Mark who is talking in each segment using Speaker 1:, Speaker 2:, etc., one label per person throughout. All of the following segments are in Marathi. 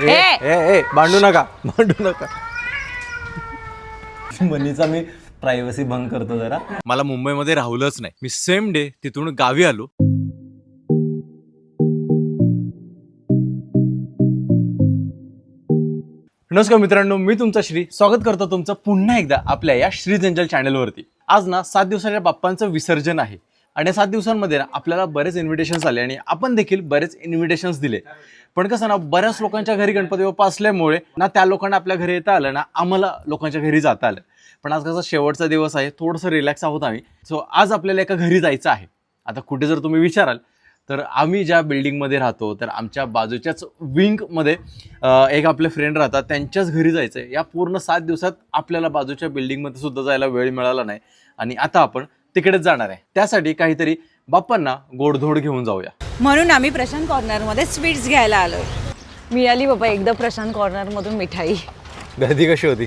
Speaker 1: ए
Speaker 2: ए. ए भांडू नका. भांडू नका. मनीचा मी प्रायव्हसी भंग करतो जरा. मला मुंबईमध्ये राहुलच नाही. मी सेम डे तिथून गावी आलो. नमस्कार मित्रांनो मी तुमचा श्री. स्वागत करतो तुमचं पुन्हा एकदा आपल्या या श्री जंजल चॅनलवरती आज ना सात दिवसाच्या बाप्पांचं विसर्जन आहे. आणि सात दिवसांमध्ये ना आपल्याला बरेच इन्व्हिटेशन्स आले आणि आपण देखील बरेच इन्व्हिटेशन्स दिले. पण कसं ना बऱ्याच लोकांच्या घरी गणपती बाप्पा असल्यामुळे ना त्या लोकांना आपल्या घरी येता आलं ना आम्हाला लोकांच्या घरी जाता आलं. पण आज कसं शेवटचा दिवस आहे थोडंसं रिलॅक्स आहोत आम्ही. सो आज आपल्याला एका घरी जायचं आहे. आता कुठे जर तुम्ही विचाराल तर आम्ही ज्या बिल्डिंगमध्ये राहतो तर आमच्या बाजूच्याच विंगमध्ये एक आपले फ्रेंड राहतात त्यांच्याच घरी जायचं आहे या पूर्ण सात दिवसात आपल्याला बाजूच्या बिल्डिंगमध्ये सुद्धा जायला वेळ मिळाला नाही. आणि आता आपण तिकडेच जाणार आहे. त्यासाठी काहीतरी बाप्पांना गोडधोड घेऊन जाऊया.
Speaker 1: म्हणून आम्ही प्रशांत कॉर्नरमध्ये स्वीट्स घ्यायला आलोय. मिळाली बाबा एकदा प्रशांत कॉर्नरमधून मिठाई.
Speaker 2: गर्दी कशी होती?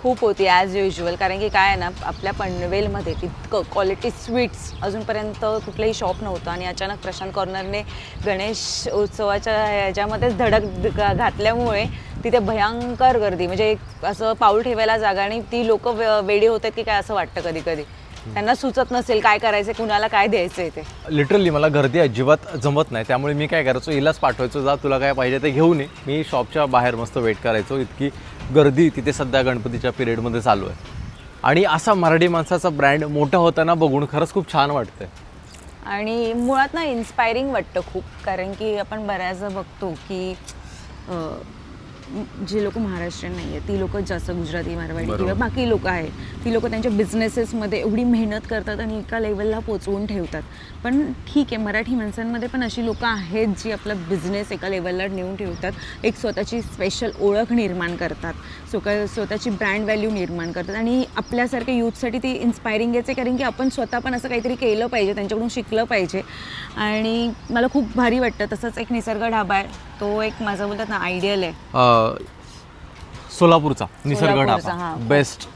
Speaker 1: खूप होती ॲज युजल कारण की काय आहे ना आपल्या पनवेलमध्ये इतकं क्वालिटी स्वीट्स अजूनपर्यंत कुठलंही शॉप नव्हतं आणि अचानक प्रशांत कॉर्नरने गणेश उत्सवाच्या ह्याच्यामध्येच धडक घातल्यामुळे तिथे भयंकर गर्दी. म्हणजे एक असं पाऊल ठेवायला जागा आणि ती लोक वेडी होतात की काय असं वाटतं कधी कधी त्यांना सुचत नसेल काय करायचं कुणाला काय द्यायचं ते.
Speaker 2: लिटरली मला गर्दी अजिबात जमत नाही. त्यामुळे मी काय करायचो हिलाच पाठवायचो जा तुला काय पाहिजे ते घेऊन ये. मी शॉपच्या बाहेर मस्त वेट करायचो. इतकी गर्दी तिथे सध्या गणपतीच्या पिरियडमध्ये चालू आहे. आणि असा मराठी माणसाचा ब्रँड मोठा होताना बघून खरंच खूप छान वाटतंय.
Speaker 1: आणि मुळात ना इन्स्पायरिंग वाटतं खूप. कारण की आपण बऱ्याचदा बघतो की जे लोक महाराष्ट्रीयन नाही आहेत ती लोक जास्त गुजराती मारवाडी. किंवा बाकी लोक आहेत ती लोक त्यांच्या बिझनेसेसमध्ये एवढी मेहनत करतात आणि एका लेवलला पोचवून ठेवतात. पण ठीक आहे मराठी माणसांमध्ये पण अशी लोकं आहेत जी आपला बिझनेस एका लेवलला नेऊन ठेवतात एक स्वतःची स्पेशल ओळख निर्माण करतात स्वतः स्वतःची ब्रँड व्हॅल्यू निर्माण करतात आणि आपल्यासारख्या यूथसाठी ती इन्स्पायरिंगच आहे कारण की आपण स्वतः पण असं काहीतरी केलं पाहिजे त्यांच्याकडून शिकलं पाहिजे. आणि मला खूप भारी वाटतं तसंच एक निसर्ग ढाबा आहे तो एक माझं बोलतात ना आयडियल आहे.
Speaker 2: सोलापूरचा निसर्ग
Speaker 1: सोलापूरचा,
Speaker 2: ढाबा
Speaker 1: हां.
Speaker 2: बेस्ट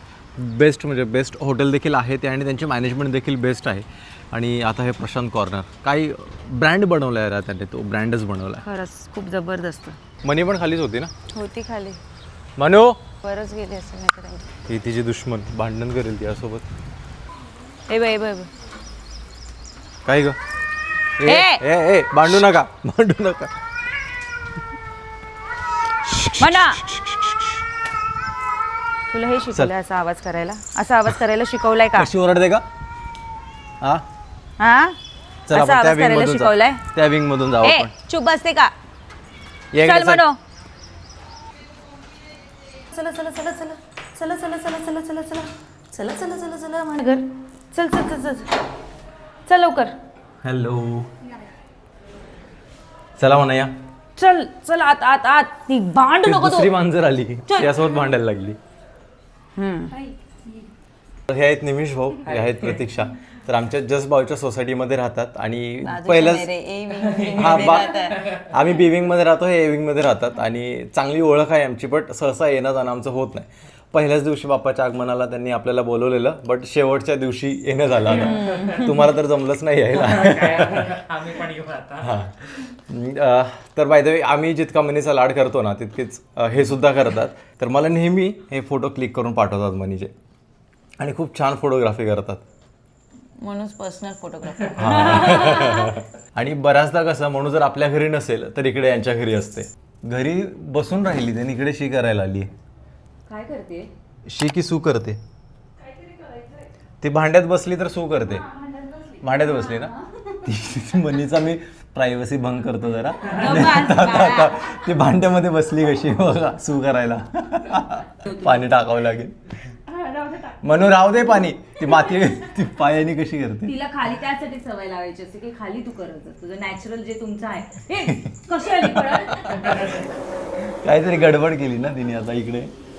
Speaker 2: बेस्ट म्हणजे बेस्ट हॉटेल देखील आहे ते आणि त्यांची मॅनेजमेंट देखील बेस्ट आहे. आणि आता हे प्रशांत कॉर्नर काही ब्रँड बनवला आहे त्याने तो ब्रँडच बनवला
Speaker 1: खरंच खूप जबरदस्त.
Speaker 2: आहे मनी पण खालीच होती ना?
Speaker 1: होती खाली.
Speaker 2: मनू?
Speaker 1: बरंच गेली असेल नाही तर
Speaker 2: ही तिची दुश्मन भांडण करेल तिच्यासोबत
Speaker 1: ए बाई बाई बाई.
Speaker 2: काय ग? ए!
Speaker 1: ए
Speaker 2: ए भांडू नका भांडू नका.
Speaker 1: म्हणा तुला हे शिकवलंय असा आवाज करायला असा आवाज करायला शिकवलाय का
Speaker 2: कशी ओरडते का हा
Speaker 1: हा
Speaker 2: चल
Speaker 1: असा
Speaker 2: आपण त्या
Speaker 1: आवाज
Speaker 2: विंग
Speaker 1: करायला
Speaker 2: मधून
Speaker 1: शिकवलाय
Speaker 2: जाऊ त्या विंग मधून जाऊ
Speaker 1: ए
Speaker 2: आपण
Speaker 1: चुप बसते का
Speaker 2: ये
Speaker 1: चल
Speaker 2: इकडे, चल.
Speaker 1: म्हणो चला चला चला चला चला चला चला चला चला चला चला चला चला चला माझ्या घर चल चल चल चल चल लवकर
Speaker 2: हॅलो चला म्हणा या
Speaker 1: चल चल आत आत आत. ती भांड
Speaker 2: ती
Speaker 1: नको तू.
Speaker 2: दुसरी मांजर आली. यासोबत भांडायला लागली.
Speaker 1: हम्म.
Speaker 2: हे आहेत निमिष भाऊ हे आहेत प्रतीक्षा. तर आमच्या जस्ट भाऊच्या सोसायटीमध्ये राहतात आणि पहिलंच हा बा. आम्ही बी विंगमध्ये राहतो हे ए विंगमध्ये राहतात. आणि चांगली ओळख आहे आमची बट सहसा येणं जाणं आमचं होत नाही. पहिल्याच दिवशी बाप्पाच्या आगमनाला त्यांनी आपल्याला बोलवलेलं बट शेवटच्या दिवशी येणं झालं आता. तुम्हाला तर जमलंच नाही यायला.
Speaker 3: आम्ही पण घेऊ आता.
Speaker 2: हा. अं, तर बाय द वे आम्ही जितका मनीचा लाड करतो ना तितकेच हे सुद्धा करतात. तर मला नेहमी हे फोटो क्लिक करून पाठवतात मनीचे आणि खूप छान फोटोग्राफी करतात.
Speaker 1: म्हणूनच पर्सनल फोटोग्राफर
Speaker 2: आणि बऱ्याचदा कसं म्हणून जर आपल्या घरी नसेल तर इकडे यांच्या घरी असते. घरी बसून राहिली त्यांनी इकडे शी करायला आली
Speaker 1: काय करते?
Speaker 2: शी की सू करते. ती भांड्यात बसली तर सू करते. भांड्यात बसली. ना? ती मनीचा मी प्रायव्हसी भंग करतो जरा. ती भांड्यामध्ये बसली कशी बघा सू करायला. पाणी टाकावं लागेल. म्हणून राहू दे पाणी. ती माती ती पायाने कशी करते?
Speaker 1: तिला खाली त्यासाठी सवय लावायची असते की खाली तू करत. तुझं नॅचरल जे तुमचं आहे?
Speaker 2: काहीतरी गडबड केली ना तिने आता इकडे.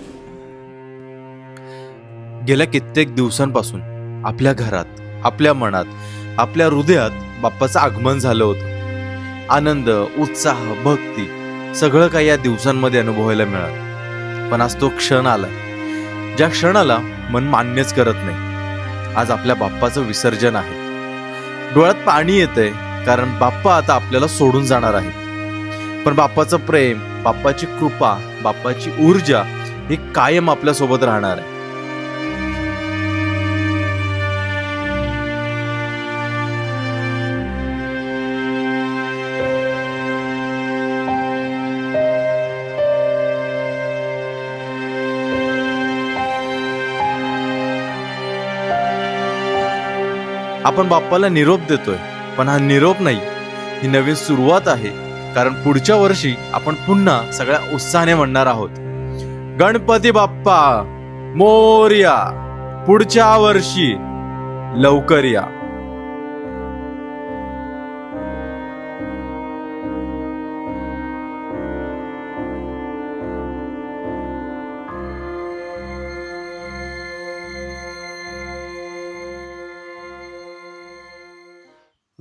Speaker 2: गेल्या कित्येक दिवसांपासून आपल्या घरात आपल्या मनात आपल्या हृदयात बाप्पाचं आगमन झालं होतं. आनंद उत्साह भक्ती सगळं काही या दिवसांमध्ये अनुभवायला मिळालं. पण आज तो क्षण आला. ज्या क्षणाला मन मान्यच करत नाही आज आपल्या बाप्पाचं विसर्जन आहे. डोळ्यात पाणी येतंय कारण बाप्पा आता आपल्याला सोडून जाणार आहे पण बाप्पाचं प्रेम बाप्पाची कृपा बाप्पाची ऊर्जा ही कायम आपल्यासोबत राहणार आहे. आपण बाप्पाला निरोप देतोय पण हा निरोप नाही. ही नवीन सुरुवात आहे. कारण पुढच्या वर्षी आपण पुन्हा सगळ्या उत्साहाने म्हणणार आहोत. गणपती बाप्पा मोर्या पुढच्या वर्षी लवकर या.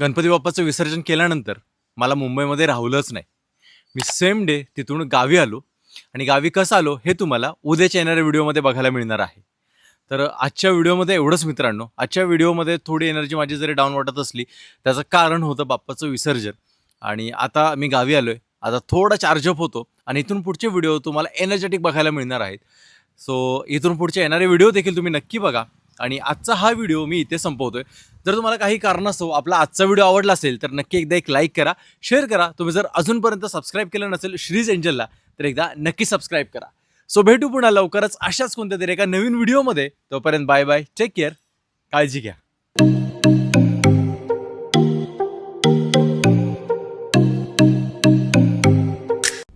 Speaker 2: गणपती बाप्पाचं विसर्जन केल्यानंतर मला मुंबईमध्ये राहुलंच नाही. मी सेम डे तिथून गावी आलो आणि गावी कसं आलो हे तुम्हाला उद्याच्या येणाऱ्या व्हिडिओमध्ये बघायला मिळणार आहे. तर आजच्या व्हिडिओमध्ये एवढंच मित्रांनो आजच्या व्हिडिओमध्ये थोडी एनर्जी माझी जरी डाऊन वाटत असली त्याचं कारण होतं बाप्पाचं विसर्जन. आणि आता मी गावी आलो आहे आता थोडा चार्जअप होतो आणि इथून पुढचे व्हिडिओ तुम्हाला एनर्जेटिक बघायला मिळणार आहेत. सो इथून पुढचे येणारे व्हिडिओ देखील तुम्ही नक्की बघा. आणि आजचा हा व्हिडिओ मी इथे संपवतोय. जर तुम्हाला काही कारणास्तव आपला आजचा व्हिडिओ आवडला असेल तर नक्की एकदा एक लाईक करा शेअर करा. तुम्ही जर अजूनपर्यंत सबस्क्राईब केलं नसेल श्रीज एंजलला तर एकदा नक्की सबस्क्राईब करा. सो भेटू पुन्हा लवकरच अशाच कोणत्या तरी एका नवीन व्हिडिओमध्ये. तोपर्यंत बाय बाय टेक केअर काळजी घ्या.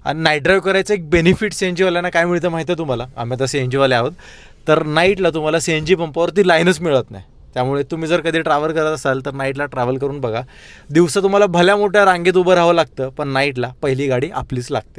Speaker 2: आणि नाईट ड्राईव्ह करायचं एक बेनिफिट सी एन जीवाल्यांना काय मिळतं माहिती आहे तुम्हाला? आम्ही आता सी एन जीवाले आहोत. तर नाईटला तुम्हाला सी एन जी पंपावरती लाईनच मिळत नाही. त्यामुळे तुम्ही जर कधी ट्रॅव्हल करत असाल तर नाईटला ट्रॅव्हल करून बघा. दिवसा तुम्हाला भल्या मोठ्या रांगेत उभं राहावं लागतं पण नाईटला पहिली गाडी आपलीच लागते.